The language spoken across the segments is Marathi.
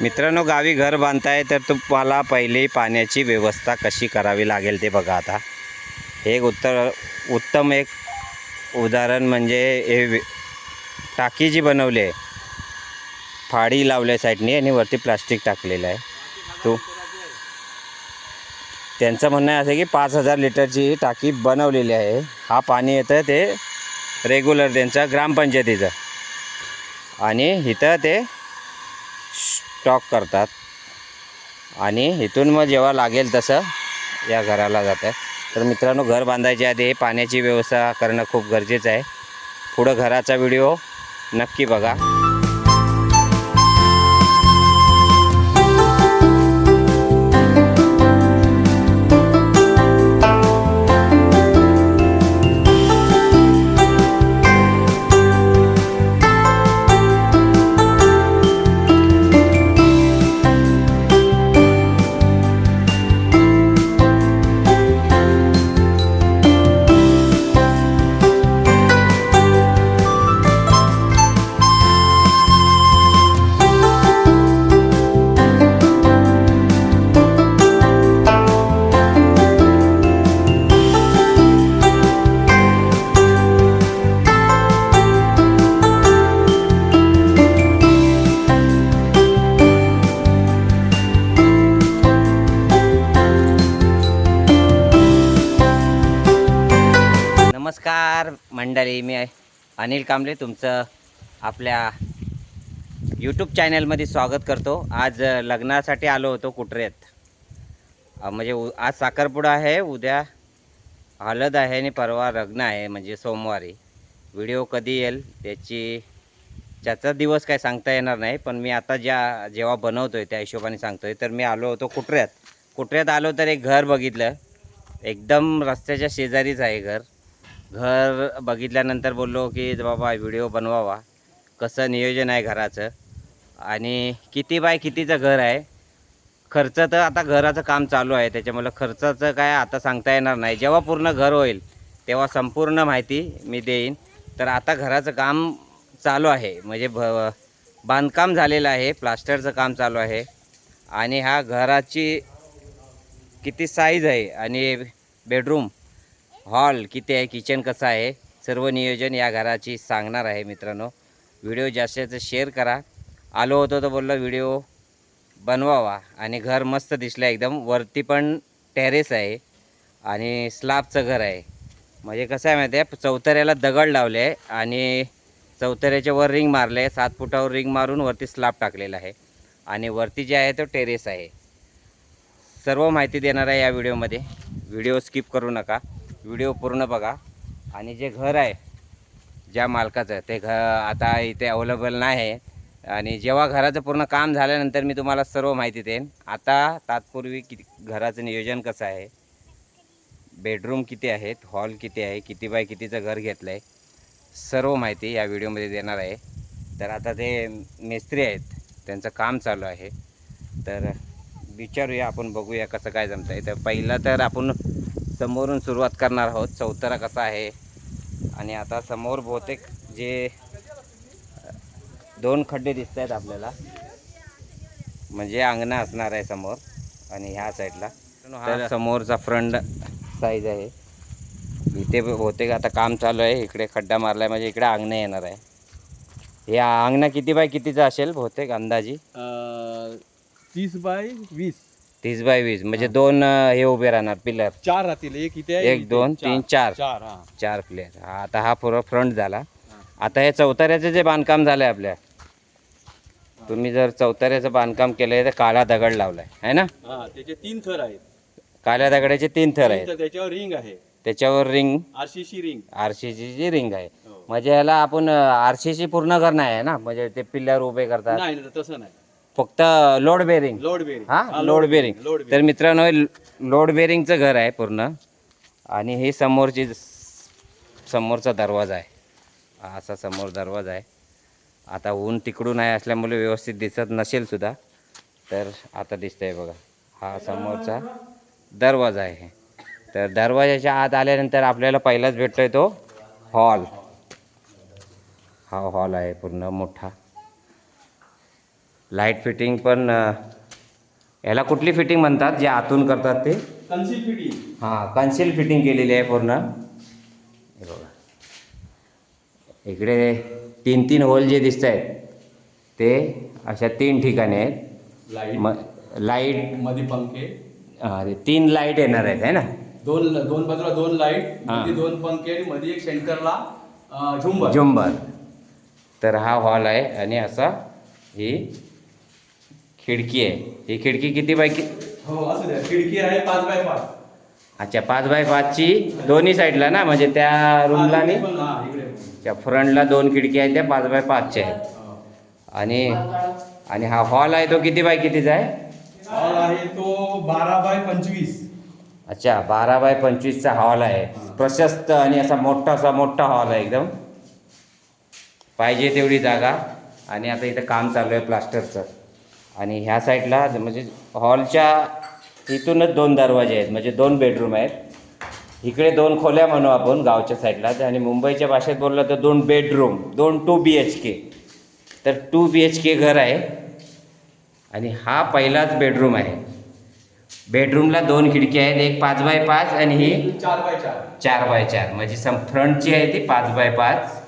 मित्रांनो गावी घर बांधताय तर तुम्हाला पहिले पाण्याची व्यवस्था कशी करावी लागेल ते बघा आता. हे एक उत्तर उत्तम एक उदाहरण म्हणजे हे टाकी जी बनवली आहे फाडी लावल्या साईडने आणि वरती प्लास्टिक टाकलेलं आहे. तो त्यांचं म्हणणं आहे असं की पाच हजार लिटरची टाकी बनवलेली आहे. हा पाणी येतं ते रेग्युलर त्यांचं ग्रामपंचायतीचं. आणि इथं ते स्टॉक करतात. आणि इथून मग जेव्हा लागेल तसं या घराला जातं तर मित्रांनो घर बांधायच्या आधी पाण्याची व्यवस्था करणं खूप गरजेचं आहे. पुढं घराचा व्हिडिओ नक्की बघा. मंडळी मी अनिल कांबळे तुमचं आपल्या यूट्यूब चॅनलमध्ये स्वागत करतो. आज लग्नासाठी आलो होतो कुटरेत म्हणजे उ आज साखरपुडा आहे उद्या हळद आहे आणि परवा लग्न आहे म्हणजे सोमवारी. व्हिडिओ कधी येईल त्याची त्याचा दिवस काय सांगता येणार नाही पण मी आता ज्या जेव्हा बनवतो आहे त्या हिशोबाने सांगतो आहे तर मी आलो होतो कुटऱ्यात कुटऱ्यात आलो तर एक घर बघितलं. एकदम रस्त्याच्या शेजारीच आहे घर. घर बघितल्यानंतर बोललो की बाबा व्हिडिओ बनवावा. कसं नियोजन आहे घराचं? आणि किती बाय कितीचं घर आहे? खर्च तर आता घराचं काम चालू आहे त्याच्यामुळं खर्चाचं काय आता सांगता येणार नाही. जेव्हा पूर्ण घर होईल तेव्हा संपूर्ण माहिती मी देईन. तर आता घराचं काम चालू आहे. म्हणजे भ बांधकाम झालेलं आहे प्लास्टरचं काम चालू आहे. आणि हा घराची किती साईज आहे? आणि बेडरूम हॉल किती आहे किचन कसं आहे सर्व नियोजन या घराची सांगणार आहे मित्रांनो. व्हिडिओ जास्तीत जास्त शेअर करा. आलो होतो तर बोललो व्हिडिओ बनवावा. आणि घर मस्त दिसलं एकदम वरती पण टेरेस आहे आणि स्लॅबचं घर आहे. म्हणजे कसं आहे माहिती आहे चौथऱ्याला दगड लावले आहे आणि चौथऱ्याच्या वर रिंग मारले आहे. सात फुटावर रिंग मारून वरती स्लॅब टाकलेला आहे आणि वरती जे आहे तो टेरेस आहे. सर्व माहिती देणार आहे या व्हिडिओमध्ये. व्हिडिओ स्किप करू नका. व्हिडिओ पूर्ण बघा. आणि जे घर आहे ज्या मालकाचं ते घ आता इथे अवेलेबल नाही आहे. आणि जेव्हा घराचं पूर्ण काम झाल्यानंतर मी तुम्हाला सर्व माहिती देईन. आता तात्पूर्वी किती घराचं नियोजन कसं आहे? बेडरूम किती आहेत? हॉल किती आहे? किती बाय कितीचं घर घेतलं आहे सर्व माहिती या व्हिडिओमध्ये देणार आहे. तर आता ते मिस्त्री आहेत त्यांचं काम चालू आहे. तर विचारूया आपण बघूया कसं काय जमतं आहे तर पहिलं तर आपण समोरून सुरुवात करणार आहोत. चौतारा कसा आहे? आणि आता समोर बहुतेक जे दोन खड्डे दिसत आहेत आपल्याला. म्हणजे अंगणं असणार आहे समोर आणि ह्या साईडला. हा समोरचा फ्रंट साईज आहे. इथे बहुतेक आता काम चालू आहे. इकडे खड्डा मारला आहे म्हणजे इकडे अंगणं येणार आहे. हे अंगणं किती बाय कितीचं असेल? बहुतेक अंदाजी. तीस बाय वीस. तीस बाय वीस म्हणजे दोन अं, हे उभे राहणार पिलर. चार राहतील एक इथे आहे, एक, इथे. दोन, तीन, चार. चार हा. चार प्लेयर आता हा पूर्ण फ्रंट झाला. आता हे चौताऱ्याचं जे बांधकाम झालं आहे आपल्या तुम्ही जर चौताऱ्याचं बांधकाम केलं आहे तर काळा दगड लावला आहे है ना? हा त्याचे तीन थर आहेत. काळ्या दगडाचे तीन थर आहेत. त्याच्यावर रिंग आहे. त्याच्यावर रिंग आरसीसी रिंग आरसीची जी रिंग आहे. हो. म्हणजे ह्याला आपण आरसीची पूर्ण नाही आहे ना? म्हणजे ते पिल्लर उभे करतात. नाही नाही, तसं नाही. फक्त लोड बेरिंग लोड बेरिंग हा लोड बेरिंग तर मित्रांनो हे लोड बेरिंगचं घर आहे पूर्ण. आणि हे समोरची समोरचा दरवाजा आहे. हा असा समोर दरवाजा आहे. आता ऊन तिकडून आहे असल्यामुळे व्यवस्थित दिसत नसेल सुद्धा. तर आता दिसतंय बघा. हा समोरचा दरवाजा आहे. तर दरवाजाच्या आत आल्यानंतर आपल्याला पहिलाच भेटतोय तो हॉल हा हॉल आहे पूर्ण मोठा. लाइट फिटिंग पण याला कुठली फिटिंग म्हणतात? जे आतून करतात ते? Conceal fitting. हां कन्सिल फिटिंग केलेली आहे पूर्ण. हे बघा. इकडे तीन तीन होल जे दिसत आहेत ते अशा तीन ठिकाणी आहेत. लाइट म लाइटमध्ये पंखे. हां ते तीन लाइट येणार आहेत है ना? दोन दोन बाजूला दोन लाइट हा. मध्ये दोन पंखे आणि मध्ये एक सेंटरला अं, झुंबर. झुंबर. तर हा हॉल आहे आणि असा ही खिडकी आहे. ही खिडकी किती बाय कि हो असू द्या. खिडकी आहे पाच बाय पाच. अच्छा पाच बाय पाचची दोन्ही साईडला ना? म्हणजे त्या रूमला आणि. त्या फ्रंटला दोन खिडकी आहेत त्या पाच बाय पाचच्या आहेत. हो. आणि आणि हा हॉल आहे तो किती बाय कितीचा आहे? हॉल आहे तो बारा बाय पंचवीस. अच्छा बारा बाय पंचवीसचा हॉल आहे. प्रशस्त आणि असा मोठा असा मोठा हॉल आहे एकदम. पाहिजे तेवढी जागा. आणि आता इथं काम चालू आहे प्लास्टरचं. आणि ह्या साईडला म्हणजे हॉलच्या इथूनच दोन दरवाजे आहेत म्हणजे दोन बेडरूम आहेत. इकडे दोन खोल्या म्हणू आपण गावच्या साईडला. आणि मुंबईच्या भाषेत बोललं तर दोन बेडरूम दोन टू बी एच के तर टू बी एच के घर आहे. आणि हा पहिलाच बेडरूम आहे. बेडरूमला दोन खिडकी आहेत एक पाच बाय पाच आणि ही चार बाय चार. चार बाय चार. म्हणजे सम फ्रंटची आहे ती पाच बाय पाच.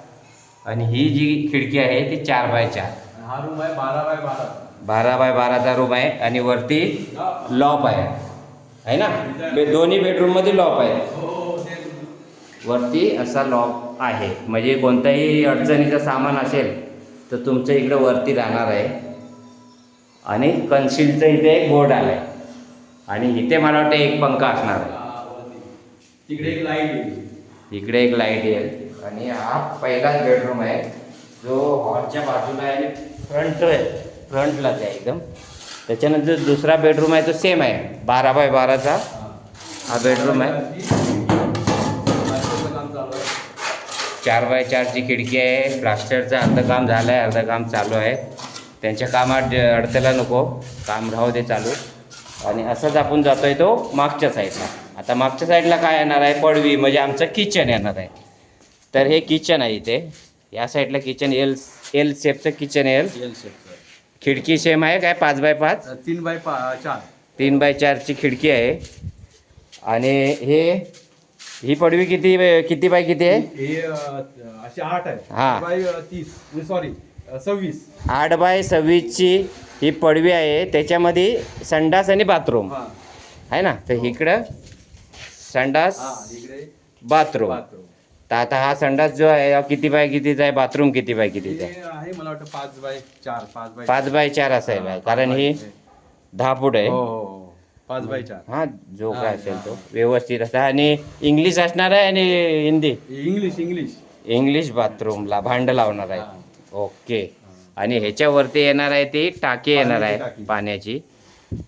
आणि ही जी खिडकी आहे ती चार बाय चार. हा रूम आहे बारा बाय बारा. बारा बाय बाराचा रूम आहे आणि वरती लॉप आहे. आहे ना? बे दोन्ही बेडरूममध्ये लॉप आहे. हो वरती असा लॉक आहे. म्हणजे कोणताही अडचणीचं सामान असेल तर तुमचं इकडं वरती राहणार आहे. आणि कन्सिलचं इथे एक बोर्ड आलं आहे आणि इथे मला वाटतं एक पंखा असणार आहे. तिकडे एक लाइट येईल. इकडे एक लाइट येईल. आणि हा पहिलाच बेडरूम आहे. जो हॉलच्या बाजूला आहे आणि फ्रंट फ्रंटलाच आहे एकदम. त्याच्यानंतर दुसरा बेडरूम आहे तो सेम आहे. बारा बाय बाराचा हा बेडरूम आहे. चार बाय चारची खिडकी आहे. प्लास्टरचं अर्धं काम झालं आहे अर्धं काम चालू आहे. त्यांच्या कामात ज- अडथळा नको. काम राहू दे चालू. आणि असंच आपण जातो आहे तो मागच्या साईडला आता मागच्या साईडला काय येणार आहे? पडवी म्हणजे आमचं किचन येणार आहे. तर हे किचन आहे इथे. या साईडला किचन एल एल शेपचं किचन एल एल शेपचं. खिडकी सेम आहे काय? पाच बाय पाच? तीन बाय पा चार. तीन बाय चारची खिडकी आहे. आणि हे ही पडवी किती किती बाय किती आहे? हे अं, असे आठ आहे. हा. बाय तीस. सॉरी सव्वीस. आठ बाय सव्वीसची ही पडवी आहे. त्याच्यामध्ये संडास आणि बाथरूम. हा. आहे ना? तर इकडं संडास हा इकडे बाथरूम. बाथरूम. तर आता हा संडास जो आहे हा किती बाय कितीचा आहे? बाथरूम किती बाय कितीचा आहे? आहे मला वाटतं पाच बाय चार पाच बाय पाच बाय चार असायला हा, कारण ही दहा फूट आहे. हो हो हो. पाच बाय चार. हा जो काय असेल. तो. व्यवस्थित असा. आणि इंग्लिश असणार आहे आणि हिंदी? English English. इंग्लिश बाथरूमला भांड लावणार आहे. ओके. आणि ह्याच्यावरती येणार आहे ती टाकी येणार पाण्याची आहे. टाकी. पाण्याची.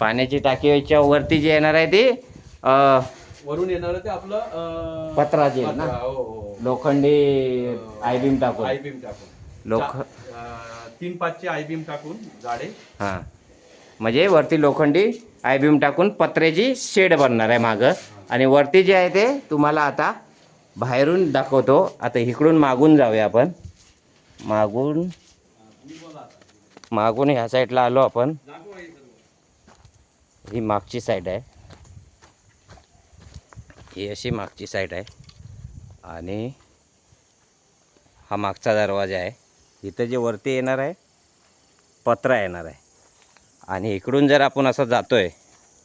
पाण्याची टाकी ह्याच्या वरती जी येणार आहे ती अं, वरून येणार ते आपलं अं, पत्रा जे आहे पत्रा, ना? हो हो. लोखंडी आय बीम टाकून. आय बीम टाकून. लोक चा- अं, तीन पाचचे आय बीम टाकून जाडे हां. म्हणजे वरती लोखंडी आय बीम टाकून पत्र्याची शेड बनणार आहे मागं. आणि वरती जे आहे ते तुम्हाला आता बाहेरून दाखवतो. आता इकडून मागून जाऊया आपण. मागून मागून ह्या साईडला आलो आपण. दाखवा हे सर्व. ही मागची साईड आहे. ही अशी मागची साईड आहे. आणि हा मागचा दरवाजा आहे. इथं जे वरती येणार आहे पत्रा येणार आहे. आणि इकडून जर आपण असं जातो आहे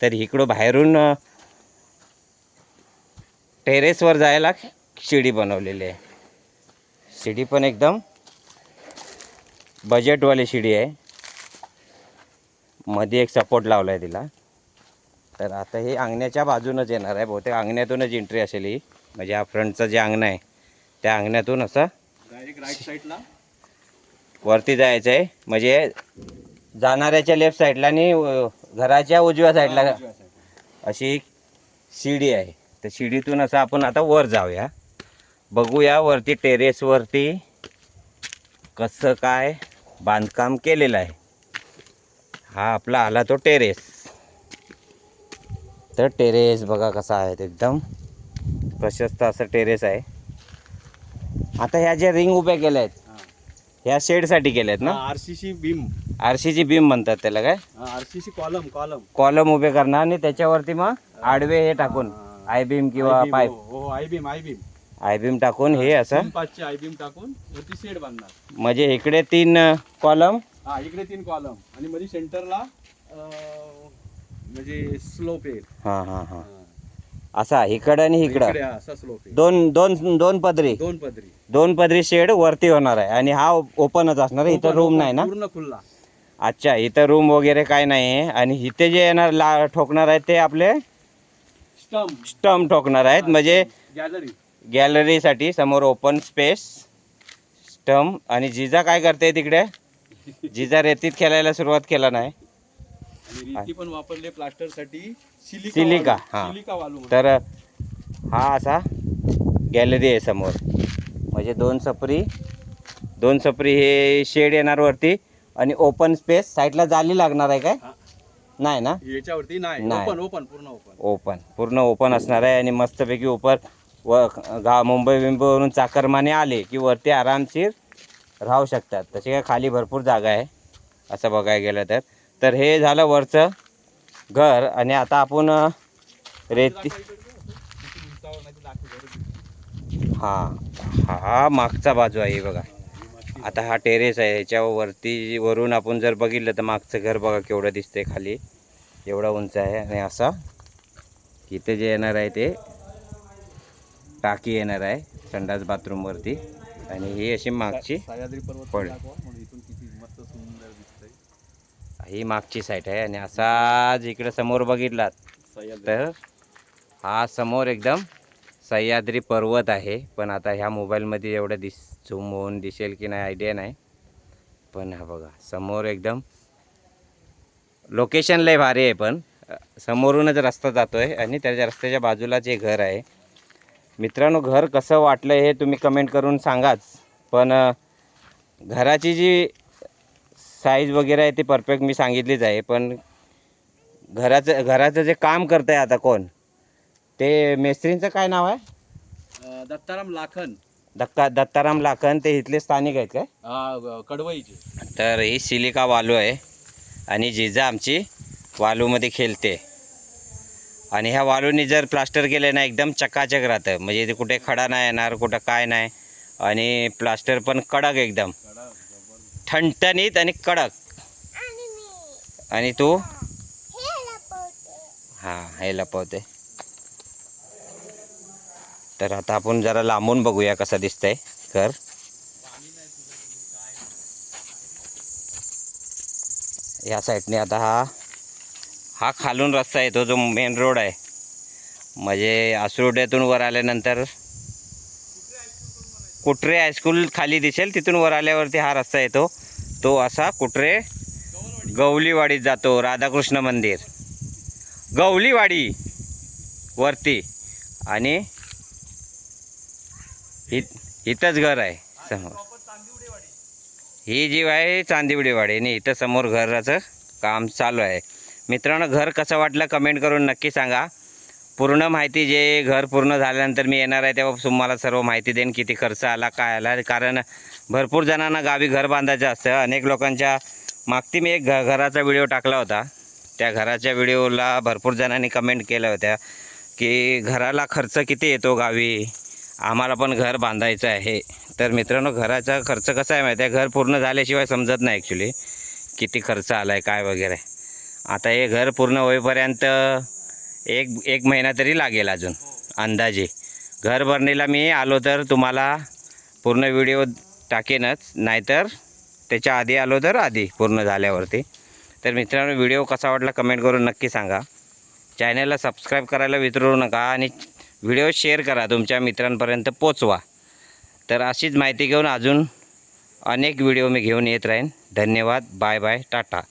तर इकडं बाहेरून टेरेसवर जायला शिडी बनवलेली आहे. शिडी पण एकदम बजेटवाली शिडी आहे. मध्ये एक सपोर्ट लावला आहे तिला. तर आता हे अंगण्याच्या बाजूनच येणार आहे. बहुतेक अंगण्यातूनच एंट्री असेल ही. म्हणजे हा फ्रंटचं जे अंगण आहे त्या अंगण्यातून असं डायरेक्ट राईट साईडला वरती जायचं आहे. म्हणजे जाणाऱ्याच्या लेफ्ट साईडला आणि घराच्या उजव्या साईडला अशी शिडी आहे. तर शिडीतून असं आपण आता वर जाऊया. बघूया वरती टेरेसवरती कसं काय बांधकाम केलेलं आहे. हा आपला आला तो टेरेस तर टेरेस बघा कसा आहे एकदम. प्रशस्त असं टेरेस आहे. आता ह्या ज्या रिंग उभ्या केल्या आहेत ह्या शेडसाठी केल्यात ना? आरसीसी बीम आरसीची बीम म्हणतात त्याला काय? आरसीसी कॉलम कॉलम कॉलम उभे करणार आणि त्याच्यावरती मग आडवे हे टाकून आय बीम किंवा पाईप हो I beam I beam I beam टाकून हे असं. पाचचे आय बीम टाकून वरती शेड बांधणार. म्हणजे इकडे तीन कॉलम हा इकडे तीन कॉलम आणि मध्ये सेंटरला म्हणजे स्लोप आहे. हां हां हां. असा इकडं आणि इकडं. इकडे हा, असा स्लोप आहे. दोन दोन दोन पदरी. दोन पदरी. दोन पदरी शेड वरती होणार आहे. आणि हा ओपनच असणार आहे. इथं रूम नाही ना? पूर्ण खुल्ला. अच्छा इथं रूम वगैरे काय नाही आहे. आणि इथे जे येणार ला ठोकणार आहेत ते आपले? स्टम्प स्टम ठोकणार आहेत. म्हणजे गॅलरी गॅलरीसाठी समोर ओपन स्पेस स्टम आणि जिजा काय करते तिकडे? जिजा रेतीत खेळायला सुरुवात केला नाही. आणि रीती पण वापरले प्लास्टरसाठी सिलिका सिलिका. हा. सिलिका वालू म्हणतात. तर हा असा गॅलरी आहे समोर म्हणजे दोन सपरी दोन सपरी हे शेड येणार वरती आणि ओपन स्पेस साईडला जाली लागणार आहे काय हा. नाही ना याच्यावरती नाही नाही. ओपन ओपन पूर्ण ओपन ओपन पूर्ण ओपन असणार आहे आणि मस्तपैकी उपर व गा मुंबई बिंबईवरून चाकरमाने आले की वरती आरामशीर राहू शकतात तशी काय खाली भरपूर जागा आहे असं बघायला गेलं तर तर हे झालं वरचं घर आणि आता आपण रेती हां हा मागचा बाजू आहे बघा आता हा टेरेस आहे ह्याच्यावर वरती वरून आपण जर बघितलं तर मागचं घर बघा केवढं दिसतंय खाली एवढा उंच आहे आणि असा इथे जे येणार आहे ते टाकी येणार आहे संडास बाथरूमवरती आणि ही अशी मागची पड. दाखवा, म्हणजे इथून किती मस्त सुंदर दिसतंय ही मागची साईड आहे आणि असा इकडे समोर बघितलात. तर हा समोर एकदम सह्याद्री पर्वत आहे. पण आता ह्या मोबाईलमध्ये एवढं दिस झूम होऊन दिसेल की नाही आयडिया नाही. पण हा बघा समोर एकदम लोकेशन लय भारी आहे पण. समोरूनच रस्ता जातो आहे आणि त्याच्या रस्त्याच्या बाजूलाच हे घर आहे. मित्रांनो घर कसं वाटलं हे तुम्ही कमेंट करून सांगाच. पण घराची जी साईज वगैरे आहे ती परफेक्ट मी सांगितलीच आहे पण घराचं घराचं जे काम करत आहे आता कोण? ते मेस्त्रींचं काय नाव आहे? अं, दत्ताराम लाखन. दत्ता दत्ताराम लाखन ते इथले स्थानिक आहेत काय? हा, कडवईचे. तर ही सिलिका वालू आहे आणि जिजा आमची वालूमध्ये खेळते. आणि ह्या वालूनी जर प्लास्टर केलं ना एकदम चकाचक राहतं. म्हणजे इथे कुठे खडा नाही येणार कुठं काय नाही. आणि प्लास्टर पण कडक एकदम. ठणठणीत आणि कडक. आणि तू? हां. हे लपवते. तर आता आपण जरा लांबून बघूया कसं दिसतंय. घर या साईडने आता हा हा खालून रस्ता येतो जो मेन रोड आहे. म्हणजे आसरोड्यातून वर आल्यानंतर कुटरे हायस्कूल खाली दिसेल तिथून वर आल्यावरती हा रस्ता येतो. तो असा कुटरे गवलीवाडीत जातो राधाकृष्ण मंदिर. गवलीवाडी वरती. आणि इ इथंच घर आहे समोर. ही जी आहे चांदिवडेवाडी आणि इथं समोर घराचं काम चालू आहे. मित्रांनो घर कसं वाटलं कमेंट करून नक्की सांगा. पूर्ण माहिती जे घर पूर्ण झाल्यानंतर मी येणार आहे तेव्हा तुम्हाला सर्व माहिती देईन किती खर्च आला काय आला. कारण भरपूर जणांना गावी घर बांधायचं असतं. अनेक लोकांच्या मागती मी एक घ घराचा व्हिडिओ टाकला होता. त्या घराच्या व्हिडिओला भरपूर जणांनी कमेंट केल्या होत्या की घराला खर्च किती येतो गावी? आम्हाला पण घर बांधायचं आहे. तर मित्रांनो घराचा खर्च कसा आहे माहिती आहे? घर पूर्ण झाल्याशिवाय समजत नाही ॲक्च्युली किती खर्च आला आहे काय वगैरे. आता हे घर पूर्ण होईपर्यंत एक एक महिना तरी लागेल अजून अंदाजे. घर भरणीला मी आलो तर तुम्हाला पूर्ण व्हिडिओ टाकेनच नाहीतर त्याच्या आधी आलो तर आधी पूर्ण झाल्यावरती. तर मित्रांनो व्हिडिओ कसा वाटला कमेंट करून नक्की सांगा. चॅनलला सबस्क्राईब करायला विसरू नका आणि व्हिडिओ शेअर करा तुमच्या मित्रांपर्यंत पोचवा. तर अशीच माहिती घेऊन अजून अनेक व्हिडिओ मी घेऊन येत राहीन. धन्यवाद बाय बाय टाटा.